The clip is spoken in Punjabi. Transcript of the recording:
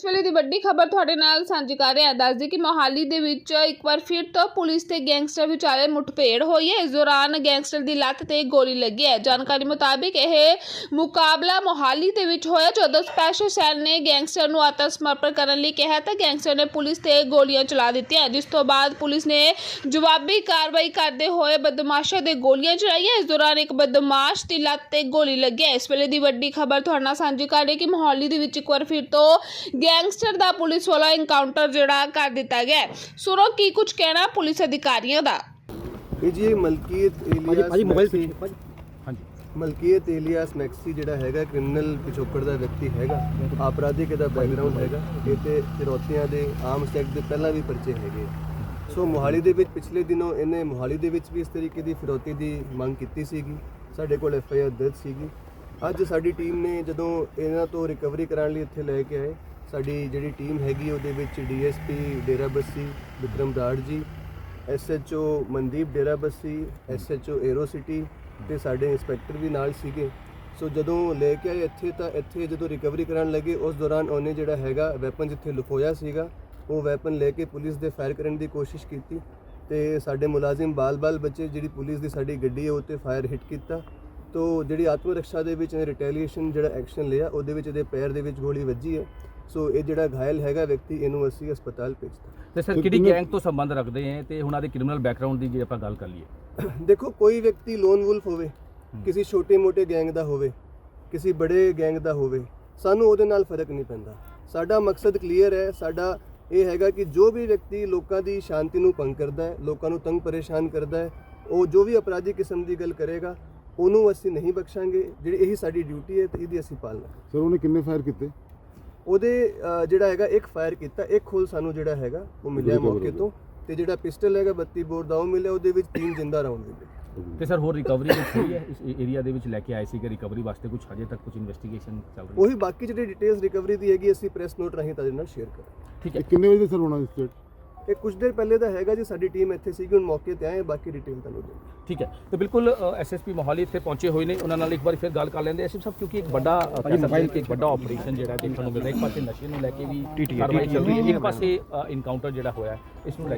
ਇਸ ਵੇਲੇ ਦੀ ਵੱਡੀ ਖਬਰ ਤੁਹਾਡੇ ਨਾਲ ਸਾਂਝੀ ਕਰ ਰਿਹਾ, ਦੱਸਦੀ ਕਿ ਮੋਹਾਲੀ ਦੇ ਵਿੱਚ ਇੱਕ ਵਾਰ ਫਿਰ ਤੋਂ ਪੁਲਿਸ ਤੇ ਗੈਂਗਸਟਰ ਵਿਚਾਲੇ ਮੁੱਠਭੇੜ ਹੋਈ ਹੈ। ਇਸ ਦੌਰਾਨ ਗੈਂਗਸਟਰ ਦੀ ਲੱਤ ਤੇ ਗੋਲੀ ਲੱਗੀ ਹੈ। ਜਾਣਕਾਰੀ ਮੁਤਾਬਿਕ ਇਹ ਮੁਕਾਬਲਾ ਮੋਹਾਲੀ ਦੇ ਵਿੱਚ ਹੋਇਆ, ਜਦੋਂ ਸਪੈਸ਼ਲ ਸੈੱਲ ਨੇ ਗੈਂਗਸਟਰ ਨੂੰ ਆਤਮ ਸਮਰਪਣ ਕਰਨ ਲਈ ਕਿਹਾ ਤਾਂ ਗੈਂਗਸਟਰ ਨੇ ਪੁਲਿਸ ਤੇ ਗੋਲੀਆਂ ਚਲਾ ਦਿੱਤੀਆਂ। ਜਿਸ ਤੋਂ ਬਾਅਦ ਪੁਲਿਸ ਨੇ ਜਵਾਬੀ ਕਾਰਵਾਈ ਕਰਦੇ ਹੋਏ ਬਦਮਾਸ਼ਾਂ ਦੇ ਗੋਲੀਆਂ ਚਲਾਈਆਂ। ਇਸ ਦੌਰਾਨ ਇੱਕ ਬਦਮਾਸ਼ ਦੀ ਲੱਤ ਤੇ ਗੋਲੀ ਲੱਗੀ ਇਸ ਵੇਲੇ ਦੀ ਵੱਡੀ ਖਬਰ ਤੁਹਾਡੇ ਨਾਲ ਸਾਂਝੀ ਕਰ ਰਹੀ ਕਿ ਮੋਹਾਲੀ ਦੇ ਵਿੱਚ ਇੱਕ ਵਾਰ ਫਿਰ ਤੋਂ ਗੈਂਗਸਟਰ ਦਾ ਪੁਲਿਸ ਵੱਲੋਂ ਐਨਕਾਊਂਟਰ ਜਿਹੜਾ ਕਰ ਦਿੱਤਾ ਗਿਆ ਹੈ। ਸੁਣੋ ਕੀ ਕੁਝ ਕਹਿਣਾ ਪੁਲਿਸ ਅਧਿਕਾਰੀਆਂ ਦਾ? ਇਹ ਜੀ ਮਲਕੀਅਤ ਭਾਜੀ ਏਲੀਆਸ ਭਾਜੀ ਮੋਬਾਈਲ ਮੈਕਸੀ- ਪਿੱਛੇ ਭਾਜੀ। ਹਾਂਜੀ। ਮਲਕੀਅਤ ਏਲੀਆਸ ਮੈਕਸੀ ਜਿਹੜਾ ਹੈਗਾ ਕ੍ਰਿਮੀਨਲ ਪਿਛੋਕੜ ਦਾ ਵਿਅਕਤੀ ਹੈਗਾ ਆਪਰਾਧਿਕ ਦਾ ਬੈਕਗ੍ਰਾਉਂਡ ਹੈਗਾ ਇਹ ਤੇ ਫਿਰੌਤੀਆਂ ਦੇ ਆਮ ਸੈਕਟ ਦੇ ਪਹਿਲਾਂ ਵੀ ਪਰਚੇ ਹੈਗੇ ਸੋ ਮੋਹਾਲੀ ਦੇ ਵਿੱਚ ਪਿਛਲੇ ਦਿਨੋਂ ਇਹਨੇ ਮੋਹਾਲੀ ਦੇ ਵਿੱਚ ਵੀ ਇਸ ਤਰੀਕੇ ਦੀ ਫਿਰੌਤੀ ਦੀ ਮੰਗ ਕੀਤੀ ਸੀਗੀ। ਸਾਡੇ ਕੋਲ ਐਫ ਆਈ ਆਰ ਦਰਜ ਸੀਗੀ। ਅੱਜ ਸਾਡੀ ਟੀਮ ਨੇ ਜਦੋਂ ਇਹਨਾਂ ਤੋਂ ਰਿਕਵਰੀ ਕਰਾਉਣ ਲਈ ਇੱਥੇ ਲੈ ਕੇ ਆਏ ਸਾਡੀ ਜਿਹੜੀ ਟੀਮ ਹੈਗੀ ਉਹਦੇ ਵਿੱਚ DSP Dera Bassi, Vikram Brar ji SHO Mandeep Dera Bassi SHO aero city ਤੇ ਸਾਡੇ ਇੰਸਪੈਕਟਰ ਵੀ ਨਾਲ ਸੀਗੇ। ਸੋ ਜਦੋਂ ਲੈ ਕੇ ਆਏ ਇੱਥੇ ਤਾਂ ਇੱਥੇ ਜਦੋਂ ਰਿਕਵਰੀ ਕਰਨ ਲੱਗੇ, ਉਸ ਦੌਰਾਨ ਉਹਨੇ ਜਿਹੜਾ ਹੈਗਾ ਵੈਪਨ ਜਿੱਥੇ ਲੁਕੋਇਆ ਸੀਗਾ, ਉਹ ਵੈਪਨ ਲੈ ਕੇ ਪੁਲਿਸ ਦੇ ਫਾਇਰ ਕਰਨ ਦੀ ਕੋਸ਼ਿਸ਼ ਕੀਤੀ ਤੇ ਸਾਡੇ ਮੁਲਾਜ਼ਮ ਬਾਲ-ਬਾਲ ਬੱਚੇ ਜਿਹੜੀ ਪੁਲਿਸ ਦੀ ਸਾਡੀ ਗੱਡੀ ਹੈ ਉਹ ਤੇ ਫਾਇਰ ਹਿੱਟ ਕੀਤਾ। ਤੋ ਜਿਹੜੀ ਆਤਮ ਰੱਖਿਆ ਦੇ ਵਿੱਚ ਇਹਨੇ ਰਿਟੈਲੀਏਸ਼ਨ ਜਿਹੜਾ ਐਕਸ਼ਨ ਲਿਆ, ਉਹਦੇ ਵਿੱਚ ਇਹਦੇ ਪੈਰ ਦੇ ਵਿੱਚ ਗੋਲੀ ਵੱਜੀ ਹੈ ਸੋ ਇਹ ਜਿਹੜਾ ਘਾਇਲ ਹੈਗਾ ਵਿਅਕਤੀ ਇਹਨੂੰ ਅਸੀਂ ਹਸਪਤਾਲ ਭੇਜਤਾ ਤੇ ਸਰ ਕਿਹੜੀ ਗੈਂਗ ਤੋਂ ਸੰਬੰਧ ਰੱਖਦੇ ਹੈ ਤੇ ਉਹਨਾਂ ਦੇ ਕ੍ਰਿਮੀਨਲ ਬੈਕਗ੍ਰਾਉਂਡ ਦੀ ਜੇ ਆਪਾਂ ਗੱਲ ਕਰ ਲਈਏ? ਦੇਖੋ ਕੋਈ ਵਿਅਕਤੀ ਲੋਨ ਵੁਲਫ ਹੋਵੇ ਕਿਸੇ ਛੋਟੇ-ਮੋਟੇ ਗੈਂਗ ਦਾ ਹੋਵੇ ਕਿਸੇ ਬੜੇ ਗੈਂਗ ਦਾ ਹੋਵੇ ਸਾਨੂੰ ਉਹਦੇ ਨਾਲ ਫ਼ਰਕ ਨਹੀਂ ਪੈਂਦਾ। ਸਾਡਾ ਮਕਸਦ ਕਲੀਅਰ ਹੈ ਸਾਡਾ ਇਹ ਹੈਗਾ ਕਿ ਜੋ ਵੀ ਵਿਅਕਤੀ ਲੋਕਾਂ ਦੀ ਸ਼ਾਂਤੀ ਨੂੰ ਭੰਗ ਕਰਦਾ ਹੈ ਲੋਕਾਂ ਨੂੰ ਤੰਗ ਪਰੇਸ਼ਾਨ ਕਰਦਾ ਹੈ ਉਹ ਜੋ ਵੀ ਅਪਰਾਧੀ ਕਿਸਮ ਦੀ ਗੱਲ ਕਰੇਗਾ ਉਹਨੂੰ ਅਸੀਂ ਨਹੀਂ ਬਖਸ਼ਾਂਗੇ ਜਿਹੜੀ ਇਹੀ ਸਾਡੀ ਡਿਊਟੀ ਹੈ ਤੇ ਇਹਦੀ ਅਸੀਂ ਪਾਲਣਾ। ਸਰ ਉਹਨੇ ਕਿੰਨੇ ਫਾਇਰ ਕੀਤੇ? ਉਹਦੇ ਜਿਹੜਾ ਹੈਗਾ ਇੱਕ ਫਾਇਰ ਕੀਤਾ ਇੱਕ ਖੋਲ ਸਾਨੂੰ ਜਿਹੜਾ ਹੈਗਾ ਉਹ ਮਿਲਿਆ ਮੌਕੇ ਤੋਂ। ਤੇ ਜਿਹੜਾ ਪਿਸਟਲ ਹੈਗਾ 32 ਬੋਰ ਦਾ ਉਹ ਮਿਲਿਆ ਉਹਦੇ ਵਿੱਚ ਤਿੰਨ ਜਿੰਦਾ ਰਾਉਂਡ ਮਿਲੇ ਤੇ ਸਰ ਹੋਰ ਰਿਕਵਰੀ ਕੁਝ ਹੋਈ ਹੈ? ਇਸ ਏਰੀਆ ਦੇ ਵਿੱਚ ਲੈ ਕੇ ਆਏ ਸੀ ਕਿ ਰਿਕਵਰੀ ਵਾਸਤੇ ਕੁਝ ਹਜੇ ਤੱਕ ਕੁਝ ਇਨਵੈਸਟੀਗੇਸ਼ਨ ਚੱਲ ਰਹੀ ਹੈ? ਉਹੀ ਬਾਕੀ ਜਿਹੜੀ ਡਿਟੇਲਸ ਰਿਕਵਰੀ ਦੀ ਹੈਗੀ ਅਸੀਂ ਪ੍ਰੈਸ ਨੋਟ ਰਾਹੀਂ ਤੁਹਾਡੇ ਨਾਲ ਸ਼ੇਅਰ ਕਰਾਂਗੇ। ਠੀਕ ਇਹ ਹੈ ਕਿੰਨੇ ਵਜੇ ਸਰ ਹੋਣਾ ਇਸ ਸਟੇਟ ਇਹ ਕੁਝ ਦੇਰ ਪਹਿਲੇ ਦਾ ਹੈਗਾ ਜੀ ਸਾਡੀ ਟੀਮ ਇੱਥੇ ਸੀਗੀ ਹੁਣ ਮੌਕੇ ਤੇ ਆਏ ਹਾਂ, ਬਾਕੀ ਡਿਟੇਲ ਤੁਹਾਨੂੰ ਦੇ ਠੀਕ ਹੈ। ਤੇ ਬਿਲਕੁਲ ਐਸਐਸਪੀ ਮੋਹਾਲੀ ਇੱਥੇ ਪਹੁੰਚੇ ਹੋਏ ਨੇ। ਉਹਨਾਂ ਨਾਲ ਇੱਕ ਵਾਰ ਫਿਰ ਗੱਲ ਕਰ ਲੈਂਦੇ ਐਸਐਸਪੀ ਸਾਹਿਬ ਕਿਉਂਕਿ ਇੱਕ ਵੱਡਾ ਅ, ਕਹਿ ਸਕਦੇ ਹਾਂ ਕਿ ਇੱਕ ਵੱਡਾ ਆਪਰੇਸ਼ਨ ਜਿਹੜਾ ਦੇਖਣ ਨੂੰ ਮਿਲ ਰਿਹਾ ਇੱਕ ਪਾਸੇ ਨਸ਼ੇ ਨੂੰ ਲੈ ਕੇ ਵੀ ਕਾਰਵਾਈ ਚੱਲ ਰਹੀ ਹੈ। ਇੱਕ ਪਾਸੇ ਇਨਕਾਊਂਟਰ ਜਿਹੜਾ ਹੋਇਆ ਹੈ, ਇਸ ਨੂੰ ਲੈ ਕੇ